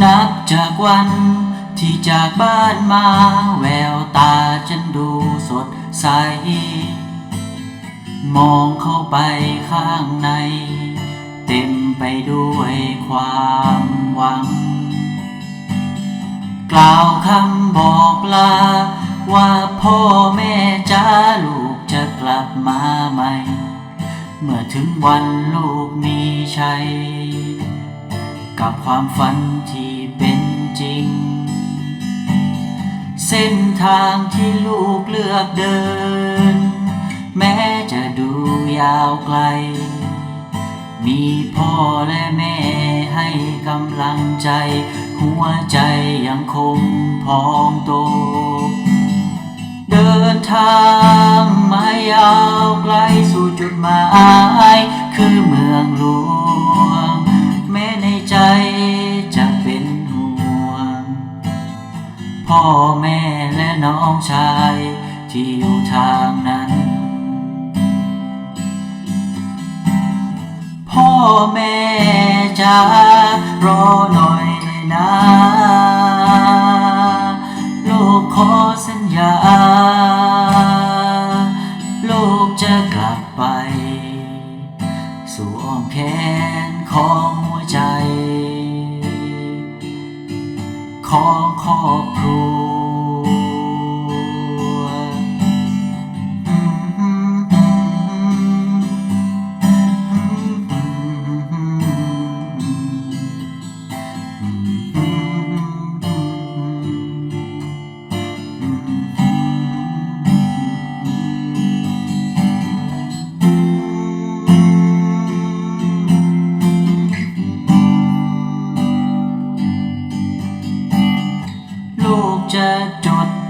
นับจากวันที่จากบ้านมาแววตาฉันดูสดใส มองเข้าไปข้างใน เต็มไปด้วยความหวัง กล่าวคำบอกลา ว่าพ่อแม่จ้าลูกจะกลับมาใหม่ เมื่อถึงวันลูกมีชัย กับความฝันที่เป็นจริง เส้นทางที่ลูกเลือกเดิน แม้จะดูยาวไกล มีพ่อและแม่ให้กำลังใจ หัวใจยังคงพองโต เดินทางมายาวไกลสู่จุดหมาย คือเมืองหล พ่อแม่และน้องชาย ที่อยู่ทางนั้น พ่อแม่จะรอหน่อยนะลูกขอสัญญา ลูกจะกลับไป สู่อ้อมแขนของหัวใจ ของ ครอบครัว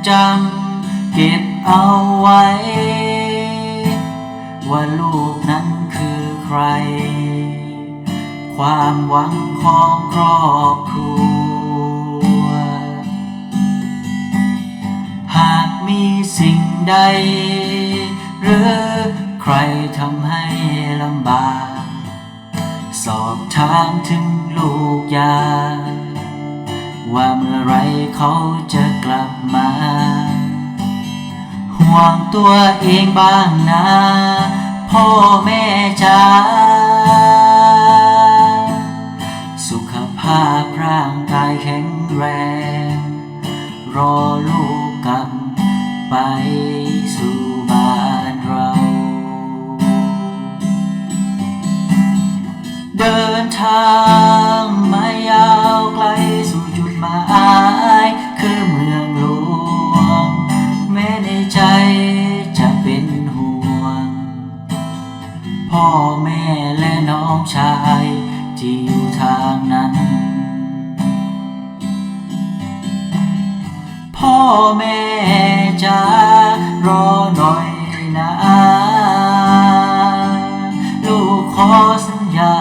จำเก็บเอาไว้ ว่าลูกนั้นคือใคร ความหวังของครอบครัว หากมีสิ่งใด หรือใครทำให้ลำบาก สอบถามถึงลูกยา ว่าเมื่อไรเขาจะกลับมา ห่วงตัวเองบ้างนะ พ่อแม่จ้าสุขภาพร่างกายแข็งแรง รอลูกกลับไปสู่บ้านเรา เดินทาง แม่จะรอหน่อยนะลูกขอสัญญา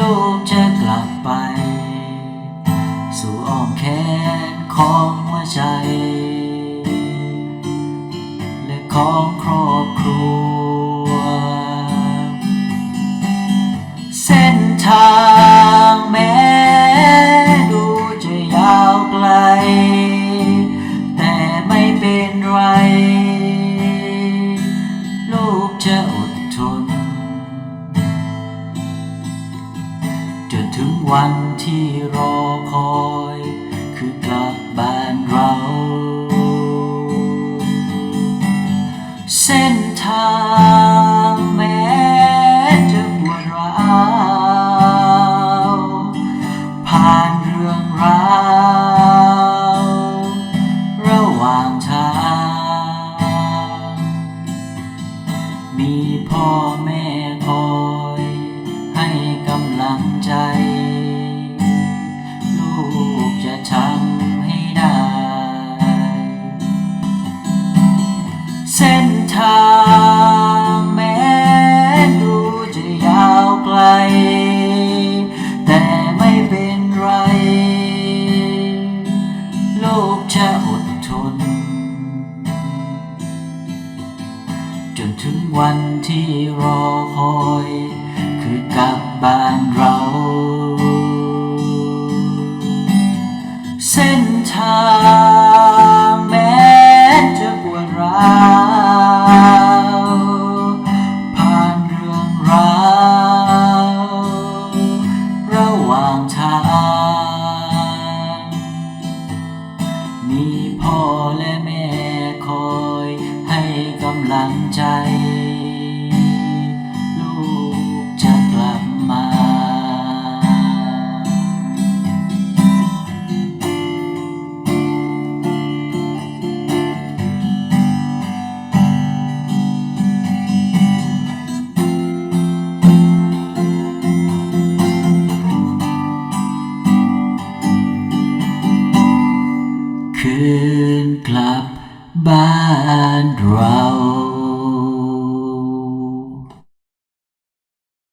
ลูกจะกลับไป สู่อ้อมแขนของหัวใจ และของครอบครัว เส้นทาง ที่รอคอย คือกลับบ้านเรา เส้นทางแม้จะปวดร้าวผ่านเรื่องราวระหว่างทาง มีพ่อแม่คอยให้กำลังใจ ทำให้ได้ เส้นทางแม้ดูจะยาวไกล แต่ไม่เป็นไรลูกจะอดทน จนถึงวันที่รอคอย คือกลับบ้านเรา กำลังใจ ลูกจะกลับมา คืนกลับ บ้านเรา